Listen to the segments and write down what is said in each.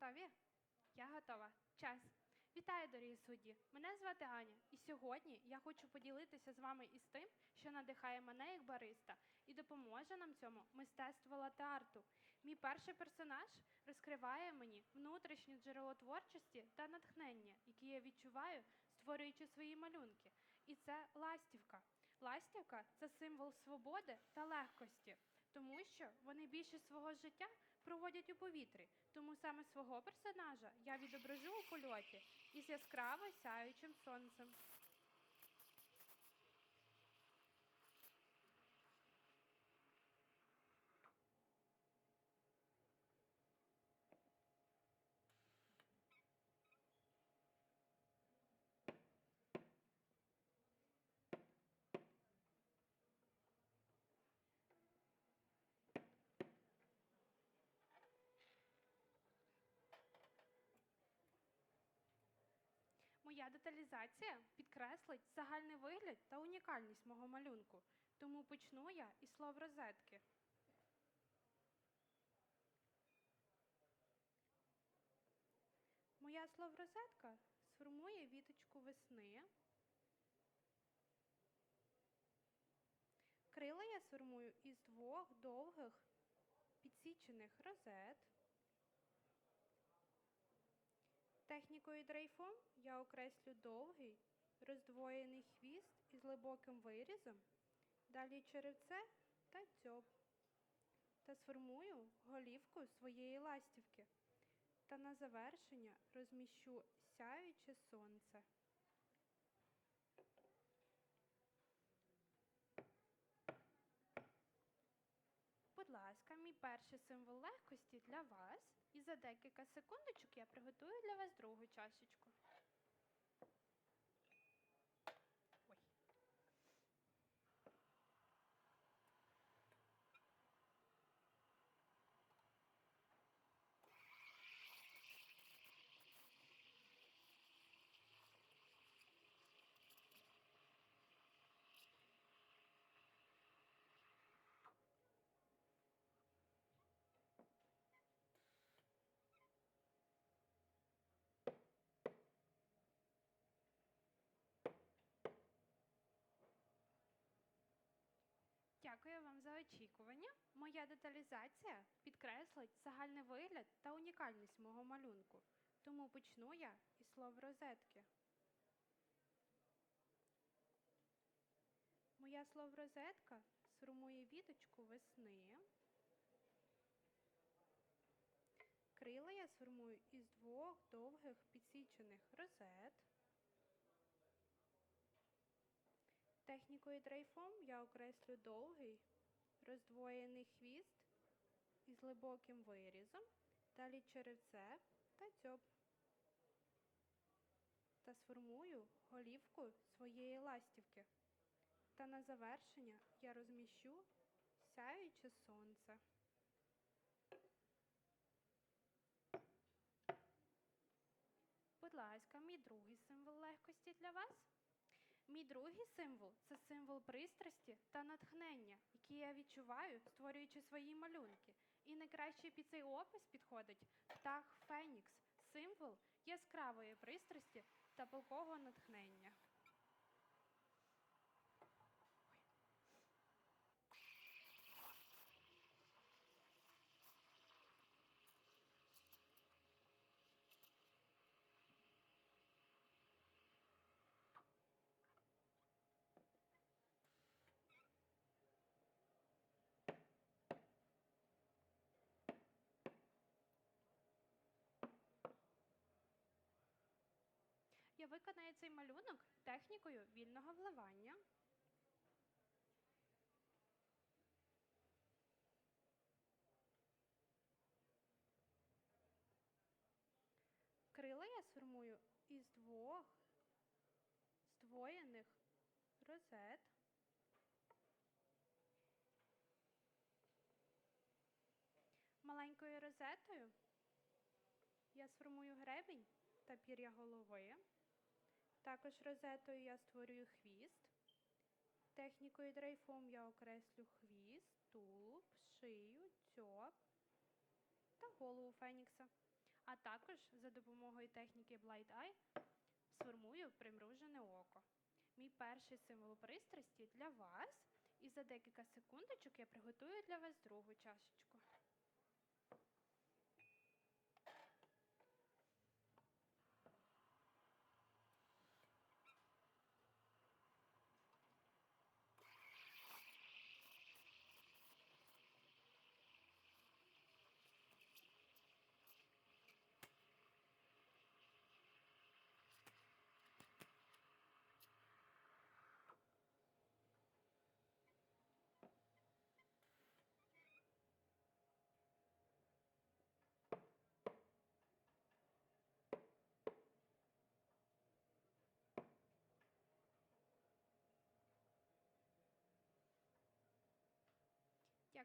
готові? Я готова. Час. Вітаю, дорогі судді! Мене звати Аня, і сьогодні я хочу поділитися з вами із тим, що надихає мене як бариста, і допоможе нам цьому мистецтво латеарту. Мій перший персонаж розкриває мені внутрішнє джерело творчості та натхнення, які я відчуваю, створюючи свої малюнки. І це ластівка. Ластівка це символ свободи та легкості тому що вони більше свого життя проводять у повітрі. Тому саме свого персонажа я відображу у польоті із яскраво сяючим сонцем. Моя деталізація підкреслить загальний вигляд та унікальність мого малюнку. Тому почну я із слов розетки. Моя словрозетка сформує віточку весни. Крила я сформую із двох довгих підсічених розет. Технікою дрейфом я окреслю довгий роздвоєний хвіст із глибоким вирізом, далі черевце та дзьоб. Та сформую голівку своєї ластівки. Та на завершення розміщу сяюче сонце. Будь ласка, мій перший символ легкості для вас. За декілька секундочок я приготую для вас другу чашечку. Дякую вам за очікування. Моя деталізація підкреслить загальний вигляд та унікальність мого малюнку. Тому почну я із слов розетки. Моя словрозетка сформує віточку весни. Крила я сформую із двох довгих підсічених розет. Технікою дрейфом я окреслю довгий роздвоєний хвіст із глибоким вирізом, далі черевце та дзьоб. Та сформую голівку своєї ластівки. Та на завершення я розміщу сяюче сонце. Будь ласка, мій другий символ легкості для вас. Мій другий символ це символ пристрасті та натхнення, який я відчуваю, створюючи свої малюнки. І найкраще під цей опис підходить птах Фенікс, символ яскравої пристрасті та полкового натхнення. Я виконаю цей малюнок технікою вільного вливання. Крила я сформую із двох здвоєних розет. Маленькою розетою я сформую гребінь та пір'я голови. Також розетою я створюю хвіст. Технікою дрейфом я окреслю хвіст, тулуб, шию, дзьоб та голову фенікса. а також за допомогою техніки Blind Eye сформую примружене око. Мій перший символ пристрасті для вас, і за декілька секундочок я приготую для вас другу чашечку.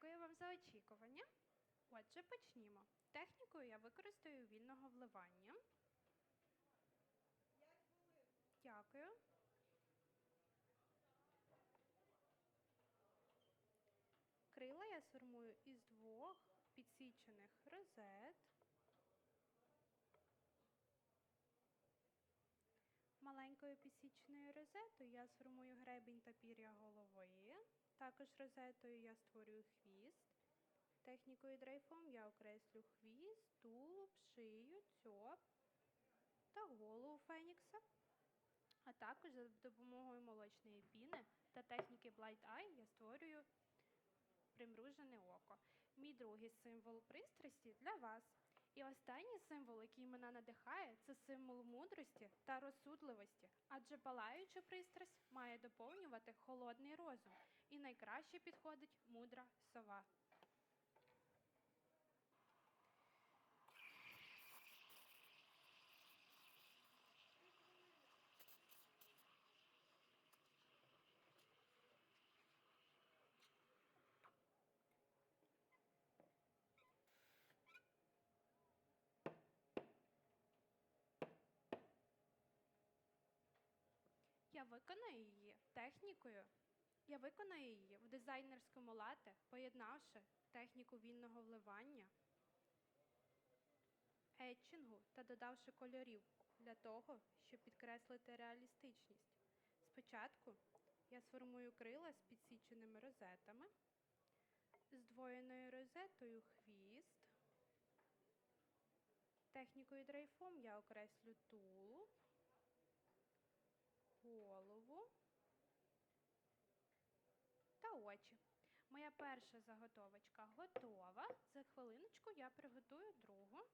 Дякую вам за очікування. Отже, почнімо. Технікою я використаю вільного вливання. Дякую. Крила я сформую із двох підсічених розет. Маленькою підсіченою розетою я сформую гребінь та пір'я голови. Також розетою я створюю хвіст. Технікою дрейфом я окреслю хвіст, тулуб, шию, цьоп та голову фенікса. А також за допомогою молочної піни та техніки Blind Eye я створюю примружене око. Мій другий символ пристрасті для вас. І останній символ, який мене надихає, це символ мудрості та розсудливості, адже палаюча пристрасть має доповнювати холодний розум, і найкраще підходить мудра сова. Я виконаю її технікою. Я виконаю її в дизайнерському лате, поєднавши техніку вільного вливання, етчингу та додавши кольорів для того, щоб підкреслити реалістичність. Спочатку я сформую крила з підсіченими розетами, здвоєною розетою хвіст. Технікою дрейфом я окреслю тулуб голову та очі. Моя перша заготовочка готова. За хвилиночку я приготую другу.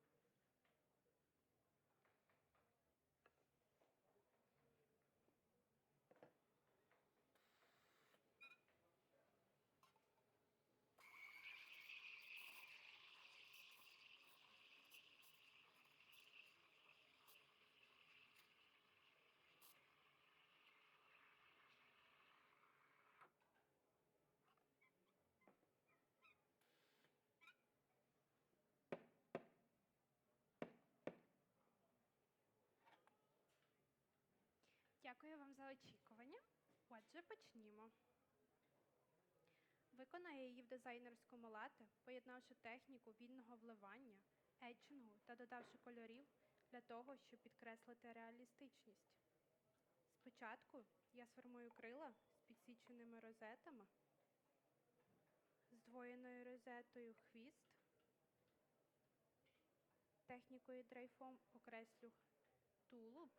Дякую вам за очікування. Отже, почнімо. Виконаю її в дизайнерському лате, поєднавши техніку вільного вливання, етчингу та додавши кольорів для того, щоб підкреслити реалістичність. Спочатку я сформую крила з підсіченими розетами, здвоєною розетою хвіст, технікою дрейфом окреслю тулуб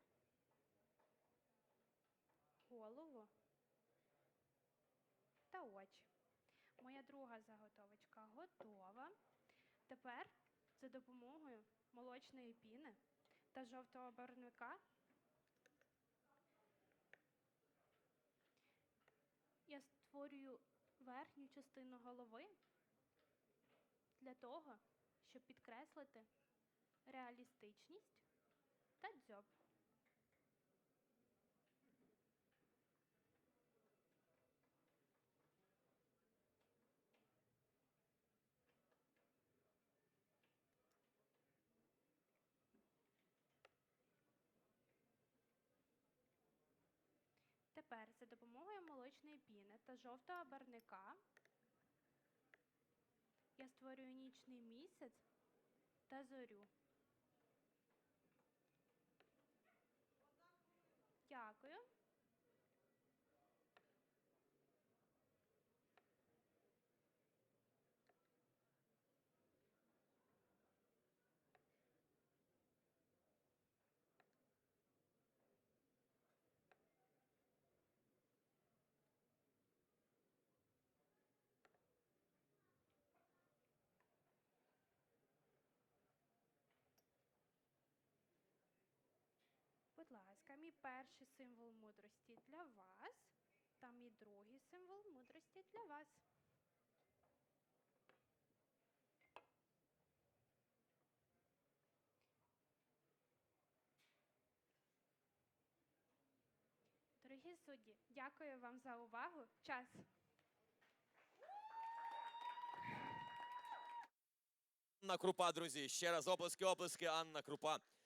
голову та очі. Моя друга заготовочка готова. Тепер за допомогою молочної піни та жовтого барвника я створюю верхню частину голови для того, щоб підкреслити реалістичність та дзьоб. Тепер за допомогою молочної піни та жовтого барника я створюю нічний місяць та зорю. Мій перший символ мудрості для вас, та мій другий символ мудрості для вас. Дорогі судді, дякую вам за увагу. Час. Анна Крупа, друзі. Ще раз оплески, оплески, Анна Крупа.